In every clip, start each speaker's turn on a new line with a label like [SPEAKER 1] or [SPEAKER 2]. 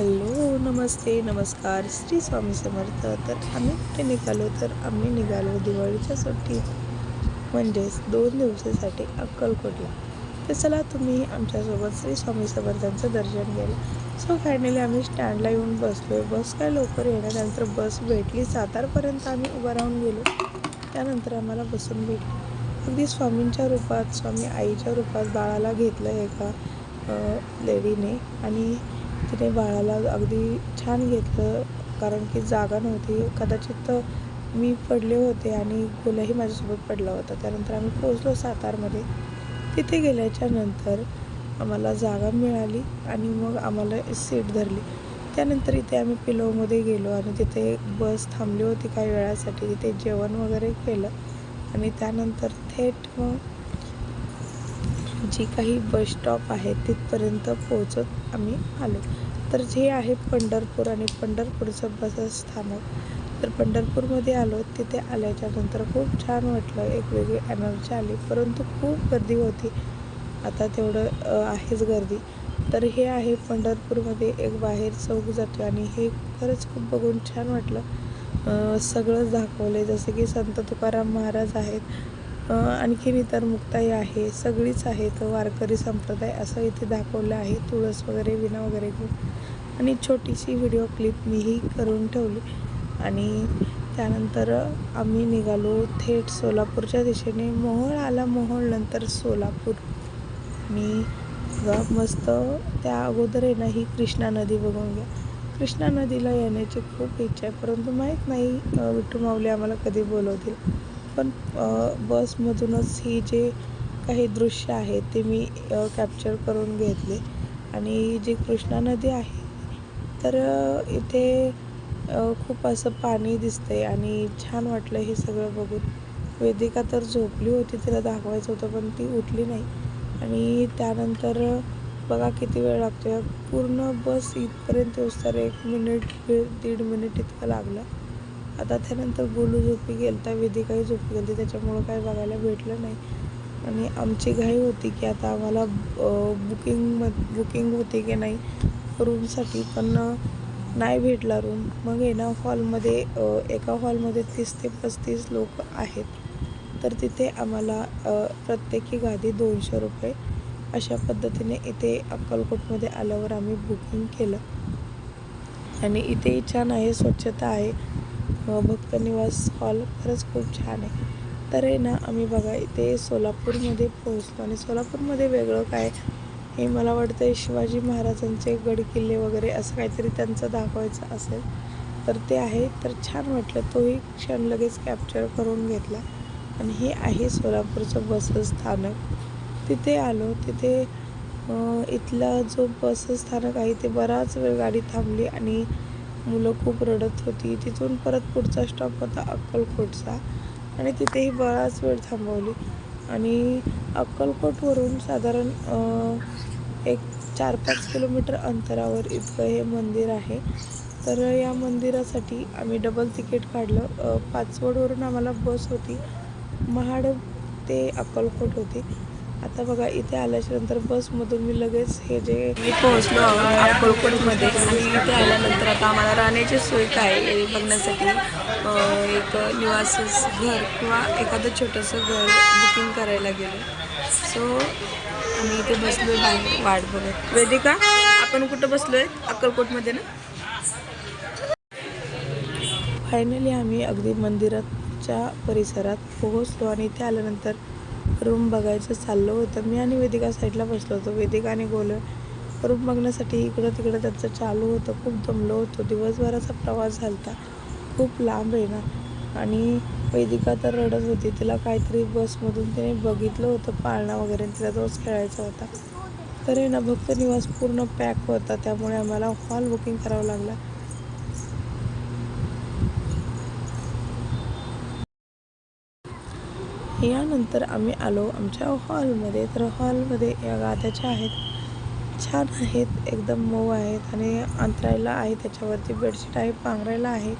[SPEAKER 1] Hello नमस्ते नमस्कार. श्री स्वामी समर्थ. तर आम्ही कुठे निघालो? तर आम्ही निघालो दिवाळीच्या सुट्टीत म्हणजेच दोन दिवसासाठी अक्कलकोटला. तर चला तुम्ही आमच्यासोबत श्री स्वामी समर्थांचं दर्शन घ्यायला. सो फायनली आम्ही स्टँडला येऊन बसलो आहे बस काय लवकर येण्यानंतर त्यानंतर बस भेटली. सातारपर्यंत आम्ही उभं राहून गेलो. त्यानंतर आम्हाला बसून भेटली. अगदी स्वामींच्या रूपात स्वामी आईच्या रूपात बाळाला घेतलं एका लेडीने. आणि तिने बाळाला अगदी छान घेतलं कारण की जागा नव्हती. कदाचित मी पडले होते आणि गोलाही माझ्यासोबत पडला होता. त्यानंतर आम्ही पोहोचलो सातारमध्ये. तिथे गेल्याच्यानंतर आम्हाला जागा मिळाली आणि मग आम्हाला सीट धरली. त्यानंतर इथे आम्ही पिलोमध्ये गेलो आणि तिथे बस थांबली होती काही वेळासाठी. तिथे जेवण वगैरे केलं आणि त्यानंतर थेट मग जी काही बस स्टॉप आहे तिथपर्यंत पोहोचत आम्ही आलो. तर जे आहे पंढरपूर आणि पंढरपूरचं बस स्थानक तर पंढरपूरमध्ये आलो तिथे आल्याच्यानंतर खूप छान वाटलं. एक वेगळी एनर्जी आली परंतु खूप गर्दी होती. आता तेवढं आहेच गर्दी. तर हे आहे पंढरपूरमध्ये एक बाहेर चौक जातो आणि हे खरंच खूप बघून छान वाटलं. सगळंच दाखवलं जसे की संत तुकाराम महाराज आहेत. आणखीन इतर मुक्ताई आहे सगळीच आहेत वारकरी संप्रदाय असं इथे दाखवलं आहे. तुळस वगैरे विना वगैरे घेऊन. आणि छोटीशी व्हिडिओ क्लिप मीही करून ठेवली. आणि त्यानंतर आम्ही निघालो थेट सोलापूरच्या दिशेने. मोहोळ आला मोहोळ नंतर सोलापूर. मी ग मस्त त्या अगोदर आहे ना ही कृष्णा नदी बघून घ्या. कृष्णा नदीला येण्याची खूप इच्छा आहे परंतु माहीत नाही विठू माऊली आम्हाला कधी बोलवतील. पण बसमधूनच ही जे काही दृश्य आहे ते मी कॅप्चर करून घेतले. आणि जी कृष्णा नदी आहे तर इथे खूप असं पाणी दिसतंय आणि छान वाटलं हे सगळं बघून. वेदिका तर झोपली होती तिला दाखवायचं होतं पण ती उठली नाही. आणि त्यानंतर बघा किती वेळ लागतो पूर्ण बस इथपर्यंत येऊस तर एक मिनिट दीड मिनिट इतकं लागलं. आता त्यानंतर गोलू झोपी गेलता काही झोपी गेली त्याच्यामुळं काही बघायला भेटलं नाही. आणि आमची घाई होती की आता आम्हाला बुकिंग म बुकिंग होती की नाही रूमसाठी पण नाही भेटला रूम मग आहे ना हॉलमध्ये एका हॉलमध्ये तीस ते पस्तीस लोक आहेत. तर तिथे आम्हाला प्रत्येकी गादी दोनशे रुपये अशा पद्धतीने इथे अक्कलकोटमध्ये आल्यावर आम्ही बुकिंग केलं. आणि इथे छान आहे स्वच्छता आहे. भक्त निवास हॉल खरंच खूप छान आहे. तर आहे ना आम्ही बघा इथे सोलापूरमध्ये पोहोचलो आणि सोलापूरमध्ये वेगळं काय हे मला वाटतं शिवाजी महाराजांचे गड किल्ले वगैरे असं काहीतरी त्यांचं दाखवायचं असेल तर ते आहे. तर छान वाटलं तोही क्षण लगेच कॅप्चर करून घेतला. आणि हे आहे सोलापूरचं बस स्थानक तिथे आलो तिथे इथला जो बस स्थानक आहे ते बराच वेळ गाडी थांबली आणि मुलं खूप रडत होती. तिथून परत पुढचा स्टॉप होता अक्कलकोटचा आणि तिथेही बराच वेळ थांबवली. आणि अक्कलकोटवरून साधारण एक चार पाच किलोमीटर अंतरावर इतकं हे मंदिर आहे. तर या मंदिरासाठी आम्ही डबल तिकीट काढलं. पाचवडवरून आम्हाला बस होती. महाड ते अक्कलकोट होती. आता बघा इथे आल्याच्यानंतर बसमधून मी लगेच हे जे मी पोहोचलो आहोत अक्कलकोटमध्ये. आणि इथे आल्यानंतर आता आम्हाला राहण्याची सोय काय आहे बघण्यासाठी? एक निवास घर किंवा एखादं छोटंसं घर बुकिंग करायला गेलो. सो आम्ही इथे बसलो बाहेर वाट बघत. वेदिका आपण कुठं बसलोय? अक्कलकोटमध्ये ना? फायनली आम्ही अगदी मंदिराच्या परिसरात पोहोचलो आणि इथे आल्यानंतर रूम बघायचं चाललो होतं. मी आणि वेदिका साईडला बसलो होतो. वेदिका आणि गोल रूम बघण्यासाठी इकडं तिकडं त्यांचं चालू होतं. खूप दमलो होतो. दिवसभराचा प्रवास झाला होता खूप लांब आहे ना. आणि वेदिका तर रडत होती. तिला काहीतरी बसमधून तिने बघितलं होतं. पाळणा वगैरे तिला तोच खेळायचा होता. तर ना भक्त निवास पूर्ण पॅक होता. त्यामुळे आम्हाला हॉल बुकिंग करावं लागला. यानंतर आम्ही आलो. आमच्या हॉलमध्ये तर हॉलमध्ये या गाद्याच्या आहेत. छान आहेत. एकदम मऊ आहेत आणि अंतरायला आहे. त्याच्यावरती बेडशीट आहे पांघरायला आहे.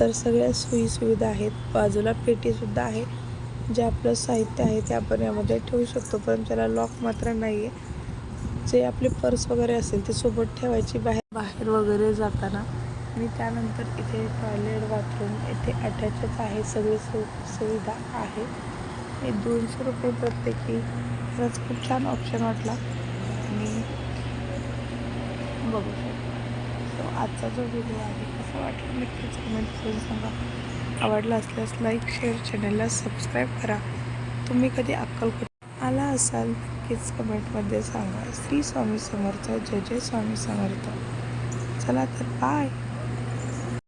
[SPEAKER 1] तर सगळ्या सोयीसुविधा आहेत. बाजूला पेटीसुद्धा आहे. जे आपलं साहित्य आहे ते आपण यामध्ये ठेवू शकतो पण त्याला लॉक मात्र नाही आहे जे आपले पर्स वगैरे असेल ते सोबत ठेवायची बाहेर. बाहेर वगैरे जाताना. आणि त्यानंतर इथे टॉयलेट बाथरूम इथे अटॅचच आहे सगळी सु सुविधा आहे हे दोनशे रुपये प्रत्येकी. खरंच खूप छान ऑप्शन वाटला. आणि बघू शकतो. सो आजचा जो व्हिडिओ आहे कसा वाटला नक्कीच कमेंट करून सांगा. आवडला असल्यास लाईक शेअर चॅनलला सबस्क्राईब करा. तुम्ही कधी अक्कलकोट आला असाल नक्कीच कमेंटमध्ये सांगा. श्री स्वामी समर्थ जय जय स्वामी समर्थ. चला तर बाय